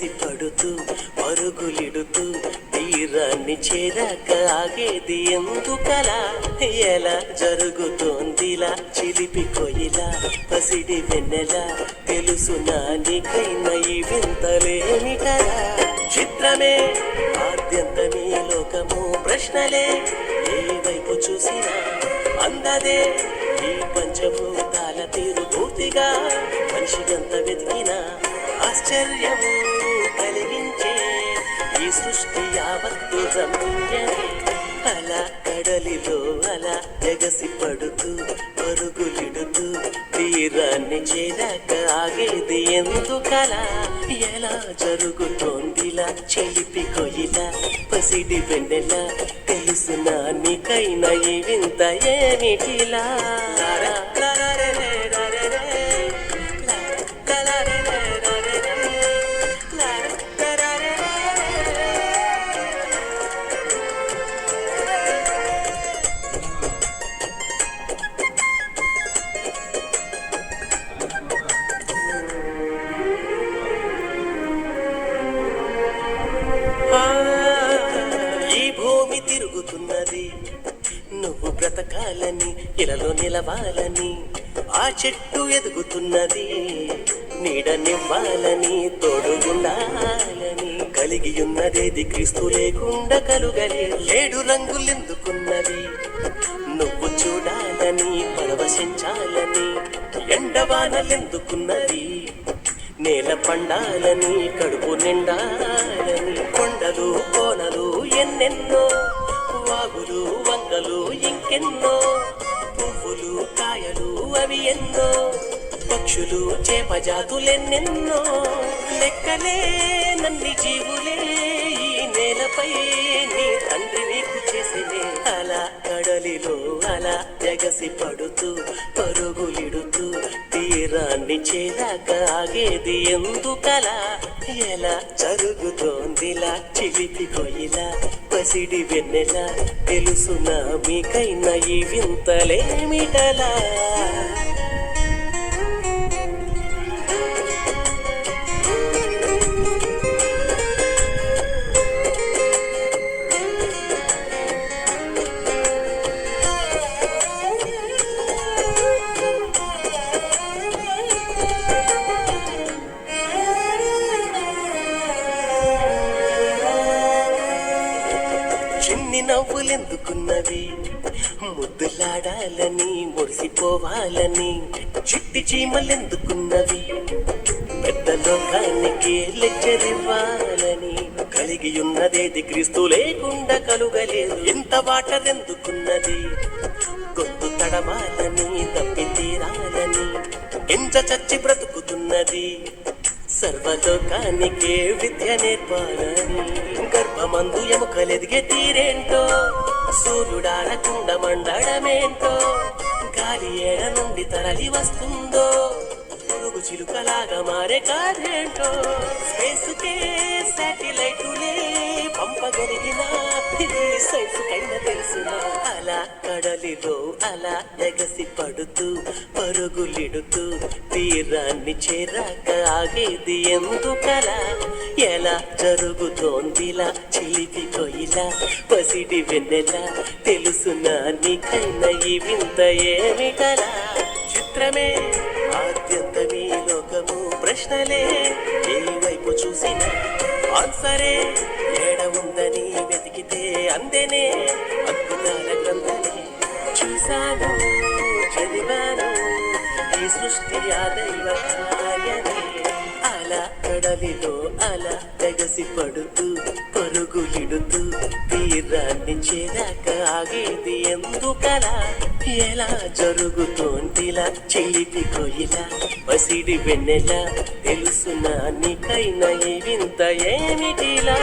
కడలిలో ఎగసి పడుతూ పరుగులిడుతూ తీరాన్ని చేరాక ఆగేది ఎందుకలా ఎలా జరుగుతోందిలా చిలిపి కొయిలా పసిడి వెన్నెలా తెలుసు నీకైనా ఈ వింతలేమి కదా చిత్రమే ఆద్యంతమీ లోకము ప్రశ్నలే. ఏ వైపు చూసినా అందదే ఈ పంచభూతాల తీరు పూర్తిగా మనిషిగంత వెతికిన ఆశ్చర్యం కలిగించే ఈ సృష్టి యావత్తు రమ్యమే. అలా కడలిలో అలా ఎగసి పడుతూ పరుగులిడుతూ తీరాన్ని చేరాక ఆగేది ఎందుకలా ఎలా జరుగుతోందిలా చెలిపి కొయిలా పసిడి వెన్నెల తెలుసు నీకైనా ఈ వింత ఏమిటిలా ఉన్నది. నువ్వు బ్రతకాలని ఇలలో నిలవాలని ఆ చెట్టు ఎదుగుతున్నది. నీడనివ్వాలని తోడుగుండాలని కలిగి ఉన్నదేది క్రీస్తు లేకుండా కలుగలే లేడు రంగులెందుకున్నది. నువ్వు చూడాలని పరవశించాలని ఎండవానలెందుకున్నది. నేల పండాలని కడుపు నిండాలని కొండలు కోనలు ఎన్నెన్నో వాగులు వంకలు ఇంకెన్నో? పువ్వులు కాయలు అవి ఎన్నో? పక్షులు చేపజాతులెన్నెన్నో? లెక్కలే నన్ని జీవులే ఈ నేలపై నీ తండ్రి నీకు చేసినే అలా కడలిలో అలా జగసి పడుతూ పరుగులిడుతూ తీరాన్ని చేరాక ఆగేది ఎందుకలా ఎలా జరుగుతోందిలా చిలిపి పసిడి వెన్నెలా. తెలుసునా మీకైనా ఈ వింతలేమిటలా? చిన్ని నవ్వులెందుకున్నవి? ముద్దులాడాలని మురిసిపోవాలని చిట్టి చీమలెందుకున్నవి? పెద్ద లోకానికి లెచ్చరివ్వాలని కలిగి ఉన్నదేది క్రీస్తు లేకుండా కలుగలేదు. ఎంత వాటరెందుకున్నది? గొంతు తడవాలని తప్పి తీరాలని ఎంచ చచ్చి బ్రతుకుతున్నది. సర్వలోకానికే విద్య నేర్పాలని. మందు ఎముకలెదిగే తీరేంటో? సూర్యుడారకుండా మండడమేంటో? గాలి ఏడ నుండి తరలి వస్తుందో? పురుగు చిలుకలాగా మారే కాదేంటో స్పేసుకే శాటిలైటులే పంపగలిగిన ఇది సైన్స్ తెలుసునా? అలా కడలిలో అలా ఎగసి పడుతూ పరుగులిడుతూ తీరాన్ని చేరాక ఆగేది ఎందుకలా? ఎలా జరుగుతోందిలా? చిలిపి కొయిలా పసిడి వెన్నెలా? తెలుసునా నీకైనా ఈ వింత ఏమిటలా చిత్రమే ఆద్యంతమీ లోకము ప్రశ్నలే. ఏ వైపు చూసినా ఆన్సరే? ఏడ ఉందని వెతికితే అందెనే. అద్భుతాల గ్రంథమే చూశాను చదివాను. ఈ సృష్టి ఆ దైవ కడలిలో అలా ఎగసి పడుతూ పరుగులిడుతూ తీరాన్ని చేరాక ఆగేది ఎందుకలా ఎలా జరుగుతోందిలా చిలిపి కొయిలా పసిడి వెన్నెలా తెలుసునా నీకైనా ఈ వింత ఏమిటిలా.